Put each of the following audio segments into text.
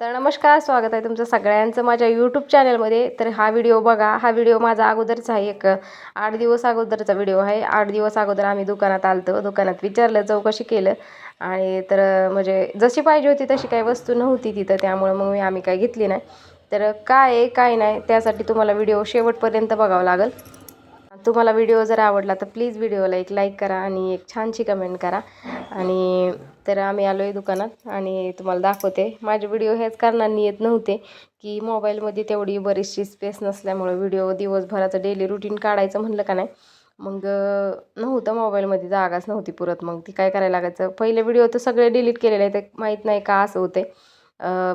तर नमस्कार स्वागत आहे तुमचं सगळ्यांचं माझ्या यूट्यूब चॅनलमध्ये तर हा व्हिडिओ बघा हा व्हिडिओ माझा अगोदरचा आहे एक आठ दिवस अगोदरचा व्हिडिओ आहे. आठ दिवस अगोदर आम्ही दुकानात आलतो दुकानात विचारलं चौकशी केलं आणि तर म्हणजे जशी पाहिजे होती तशी काही वस्तू नव्हती तिथं त्यामुळं मग मी आम्ही काही घेतली नाही. तर काय आहे काय नाही त्यासाठी तुम्हाला व्हिडिओ शेवटपर्यंत बघावं लागेल. तुम्हाला व्हिडिओ जर आवडला तर प्लीज व्हिडिओला एक लाईक करा आणि एक छानशी कमेंट करा. आणि तर आम्ही आलो आहे दुकानात आणि तुम्हाला दाखवते. माझे व्हिडिओ हेच कारणांनी येत नव्हते की मोबाईलमध्ये तेवढी बरीचशी स्पेस नसल्यामुळं व्हिडिओ दिवसभराचं डेली रुटीन काढायचं म्हणलं का नाही. मग नव्हतं मोबाईलमध्ये जागाच नव्हती पुरत. मग ती काय करायला लागायचं? पहिले व्हिडिओ तर सगळे डिलीट केलेले आहेत. ते माहीत नाही का असं होते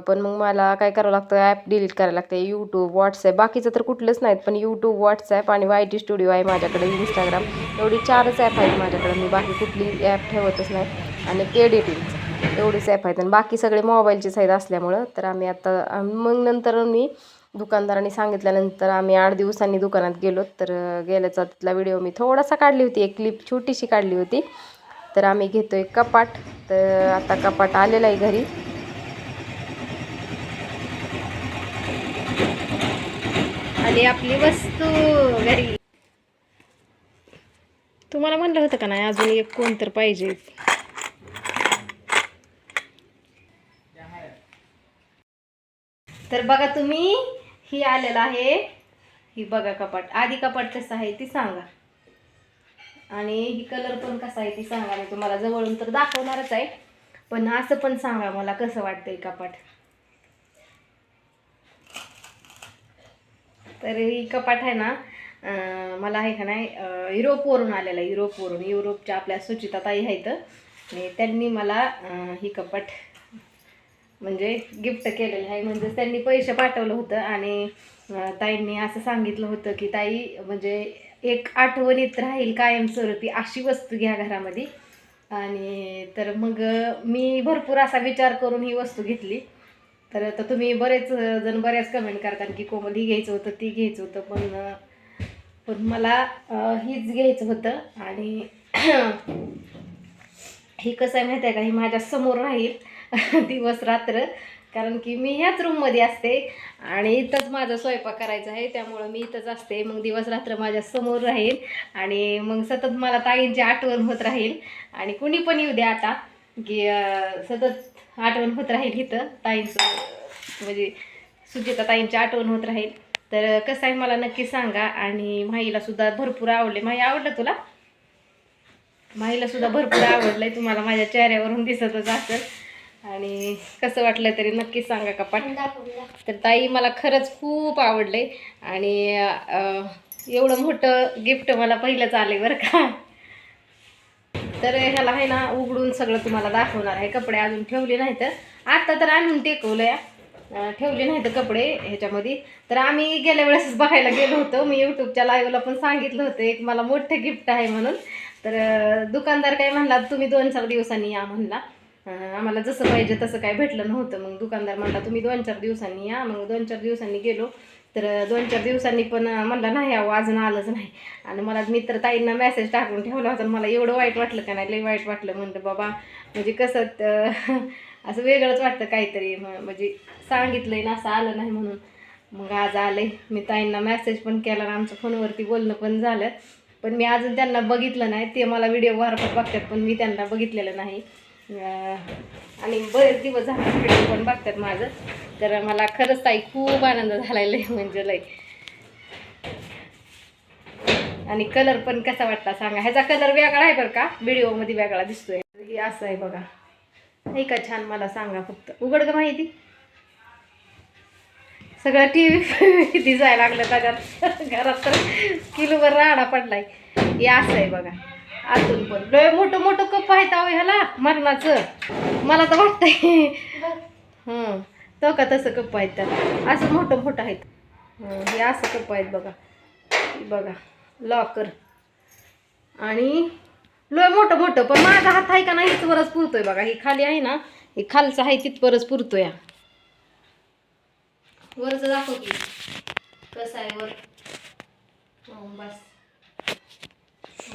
पण मग मला काय करावं लागतं? ॲप डिलीट करायला लागतं. यूट्यूब व्हॉट्सॲप बाकीचं तर कुठलंच नाहीत. पण यूट्यूब व्हॉट्सॲप आणि वाय टी स्टुडिओ आहे माझ्याकडे इंस्टाग्राम एवढी चारच ॲप आहेत माझ्याकडे. मी बाकी कुठली ॲप ठेवतच नाही. आणि एडिटिंग एवढीच ॲप आहेत. आणि बाकी सगळे मोबाईलची आहेत असल्यामुळं. तर आम्ही आता मग नंतर मी दुकानदारांनी सांगितल्यानंतर आम्ही आठ दिवसांनी दुकानात गेलो. तर गेल्याचा तिथला व्हिडिओ मी थोडासा काढली होती. एक क्लिप छोटीशी काढली होती. तर आम्ही घेतो आहे कपाट. तर आता कपाट आलेलं आहे घरी. आणि आपली वस्तू घरी. तुम्हाला म्हणलं होतं का नाही अजून एक कोण तर पाहिजे? तर बघा तुम्ही ही आलेलं आहे. ही बघा कपाट. आधी कपाट कसं आहे ती सांगा. आणि ही कलर पण कसा आहे ती सांगा. मी तुम्हाला जवळून तर दाखवणारच आहे. पण असं पण सांगा मला कसं वाटतंय कपाट. तर ही कपाट आहे ना मला आहे का नाही युरोपवरून आलेला युरोपवरून. युरोपच्या आपल्या सुचिता ताई आहेत. आणि त्यांनी मला ही कपाट म्हणजे गिफ्ट केलेलं आहे. म्हणजे त्यांनी पैसे पाठवलं होतं आणि ताईंनी असं सांगितलं होतं की ताई म्हणजे एक आठवणीत राहील कायमस्वरूपी अशी वस्तू घ्या घरामध्ये. आणि तर मग मी भरपूर असा विचार करून ही वस्तू घेतली. तर आता तुम्ही बरेच जण बऱ्याच कमेंट करतात की कोमल ही घ्यायचं होतं ती घ्यायचं होतं पण पण मला हीच घ्यायचं होतं आणि ही कसं आहे माहिती आहे का? ही माझ्यासमोर राहील दिवस रात्र. कारण की मी ह्याच रूममध्ये असते आणि इथंच माझा स्वयंपाक करायचा आहे त्यामुळं मी इथंच असते. मग दिवस रात्र माझ्यासमोर राहील आणि मग सतत मला ताईंची आठवण होत राहील. आणि कुणी पण येऊ द्या आता की सतत आठवण होत राहील इथं. ताईंचं म्हणजे सुचिता ताईंची आठवण होत राहील. तर कसं आहे मला नक्की सांगा. आणि माईला सुद्धा भरपूर आवडले. माई आवडलं तुला? माईला सुद्धा भरपूर आवडलंय. तुम्हाला माझ्या चेहऱ्यावरून दिसतच असेल. आणि कसं वाटलं तरी नक्कीच सांगा कपाट. तर ताई मला खरंच खूप आवडले आणि एवढं मोठं गिफ्ट मला पहिलंच आले बरं का. तर ह्याला आहे ना उघडून सगळं तुम्हाला दाखवणार आहे. कपडे अजून ठेवले नाही तर आत्ता तर आणून टेकवलं या ठेवले नाही तर कपडे ह्याच्यामध्ये. तर आम्ही गेल्या वेळेस बघायला गेलो होतो. मी यूट्यूबच्या लाईव्हला पण सांगितलं होतं एक मला मोठं गिफ्ट आहे म्हणून. तर दुकानदार काय म्हणला तुम्ही दोन चार दिवसांनी या म्हणला. आम्हाला जसं पाहिजे तसं काय भेटलं नव्हतं. मग दुकानदार म्हणला तुम्ही दोन चार दिवसांनी या. मग दोन चार दिवसांनी गेलो. तर दोन चार दिवसांनी पण म्हणलं नाही अहो अजून आलंच नाही. आणि मला मित्र ताईंना मेसेज टाकून ठेवला होता मला एवढं वाईट वाटलं का नाही लई वाईट वाटलं. म्हणलं बाबा म्हणजे कसं असं वेगळंच वाटतं काहीतरी. म्हणजे सांगितलंय ना असं आलं नाही म्हणून. मग आज आले मी ताईंना मेसेज पण केला आणि आमचं फोनवरती बोलणं पण झालं. पण मी अजून त्यांना बघितलं नाही. ते मला व्हिडिओ वारपत बघतात पण मी त्यांना बघितलेलं नाही. आणि बरेच दिवस झाले व्हिडिओ पण बघतात माझं. तर मला खरंच ताई खूप आनंद झालेला आहे म्हणजे लय. आणि कलर पण कसा वाटला सांगा. ह्याचा कलर वेगळा आहे बरं का? व्हिडिओमध्ये वेगळा दिसतोय. हे असं आहे बघा. नाही का छान मला सांगा फक्त. उघड का माहिती. सगळं टी व्ही किती जायला लागलं त्याच्यात घरात तर किलोवर राडा पडलाय. हे असं आहे बघा. आतून पण. लय मोठं मोठं कप आहेत अहो ह्याला मरणाचं. मला तर वाटतंय. हं. तो का तसं कप आहेत त्याला असं मोठं मोठं आहेत. हं, असं कप आहेत बघा. बघा लॉकर आणि लय मोठं मोठं पण माझा हात आहे का नाही इथवरच पुरतोय बघा. ही खाली आहे ना हे खालचं आहे तिथवरच पुरतोय. वरचं दाखव की. कसं आहे वर? बस.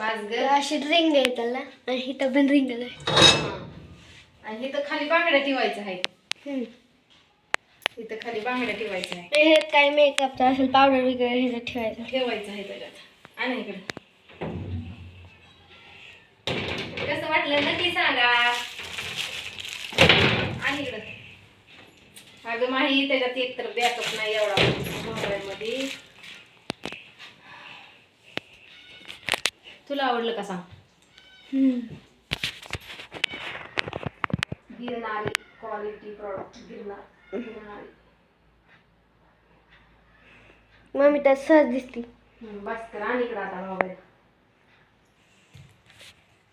ग अशी रिंग आहे त्याला. आणि इथं पण रिंग आहे. हं. आणि इथं खाली बांगड्या ठेवायचं आहे हम्म. इथं खाली बांगड्या ठेवायच्या आहे हे काय मेकअपचा असेल पावडर वगैरे हे ठेवायचं. ठेवायचं आहे त्याच्यात. आणि इकडे. कसं वाटलं नक्की सांगा. आणि इकडं. अगं माही त्याच्यात एकतर बॅकअप नाही एवढा. मोबाईल तुला आवडलं का सांग. Girnari quality product Girnar Girnari. Mummy त्यात सहज दिसती. बस कर आणि इकडं आता मोबाईल.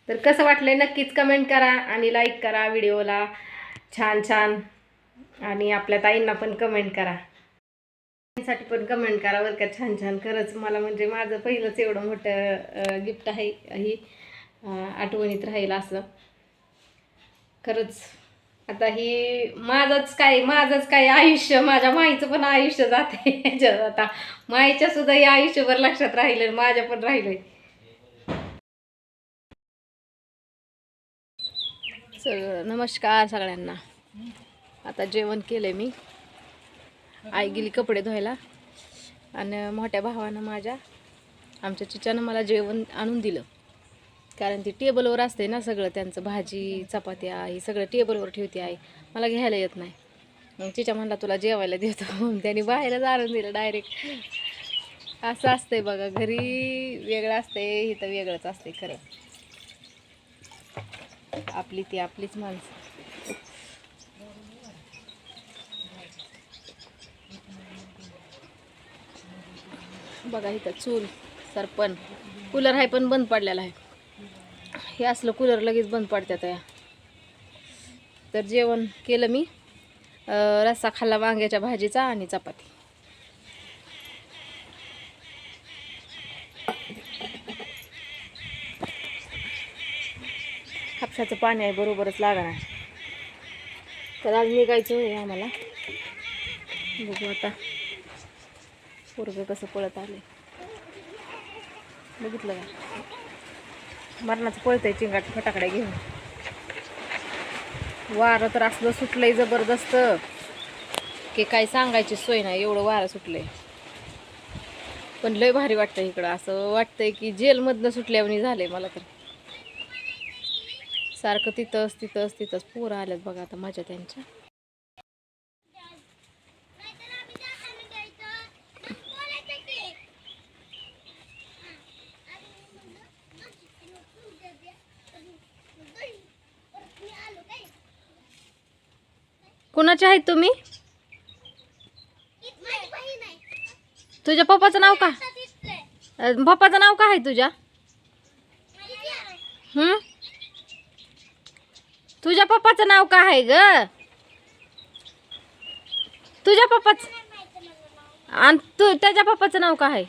तर कसं वाटलंय नक्कीच कमेंट करा आणि लाईक करा व्हिडिओला छान छान. आणि आपल्या ताईंना पण कमेंट करा. साठी पण कमेंट करा बरं का. छान छान. खरंच मला म्हणजे माझं पहिलंच एवढं मोठं गिफ्ट आहे ही आठवणीत राहील असं. खरंच. आता ही माझंच काय माझंच काय आयुष्य माझ्या माईचं पण आयुष्य जाते आहे आता. माईच्या सुद्धा हे आयुष्यभर लक्षात राहिलं माझ्या पण राहिलंय. सगळं नमस्कार सगळ्यांना. आता जेवण केलंय मी. आई गेली कपडे धुवायला. आणि मोठ्या भावानं माझ्या आमच्या चिच्यानं मला जेवण आणून दिलं. कारण ती टेबलवर असते ना सगळं त्यांचं भाजी चपात्या ही सगळं टेबलवर ठेवते आई. मला घ्यायला येत नाही. मग चिच्या म्हणला तुला जेवायला देतो. मग त्यांनी बाहेरच आणून दिलं डायरेक्ट असं असतंय बघा घरी वेगळं असतंय इथं वेगळंच असतंय खरं. आपली ती आपलीच माणसं. बघा इथं चूल सरपण कूलर आहे पण बंद पडलेला आहे. हे असलं कूलर लगेच बंद पडतात या. तर जेवण केलं मी. रस्सा खाल्ला वांग्याच्या भाजीचा आणि चपाती. हापशाचं पाणी आहे बरोबरच लागणार तर आज निघायचं आहे आम्हाला. बघू आता. पोरगं कसं पळत आले बघितलं का? मरणाचं पळतंय चिंगाट फटाकड्या घेऊन. वारं तर असलं सुटलंय जबरदस्त. की काय सांगायची सोय नाही एवढं वारं सुटलंय. पण लय भारी वाटतं इकडं. असं वाटतंय की जेलमधनं सुटल्यावनी झालंय मला तर. सारखं तिथंच तिथंच तिथंच पोरं आल्यात बघा आता माझ्या त्यांच्या. कुणाचे आहेत तुम्ही? तुझ्या पप्पाचं नाव का? पप्पाचं नाव काय आहे तुझ्या? हम्म तुझ्या पप्पाचं नाव काय आहे ग? तुझ्या पप्पाच आणि तू त्याच्या पप्पाचं नाव काय आहे?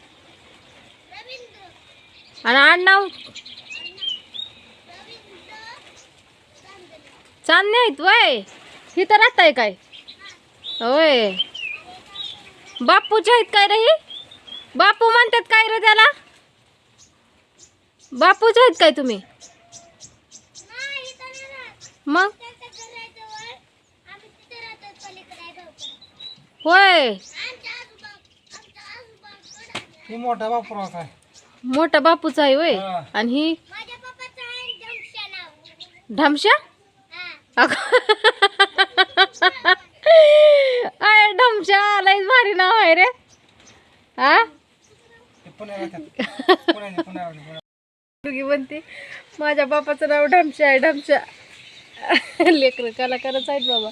आणि आडनाव? चांदणे आहेत वय. इथं राहताय काय? होय. बापूचे आहेत काय रे ही? बापू म्हणतात काय रे त्याला? बापूचे आहेत काय तुम्ही? मग? होय. ही मोठा आहे मोठा बापूचा आहे होय. हा. आणि ही? ढमशा? अय ढमशा लयच भारी नाव आहे रे. हा? पुण्या मुलगी म्हणते माझ्या बापाचं नाव ढमशा आहे ढमशा. लेकर कलाकारच आहेत बाबा.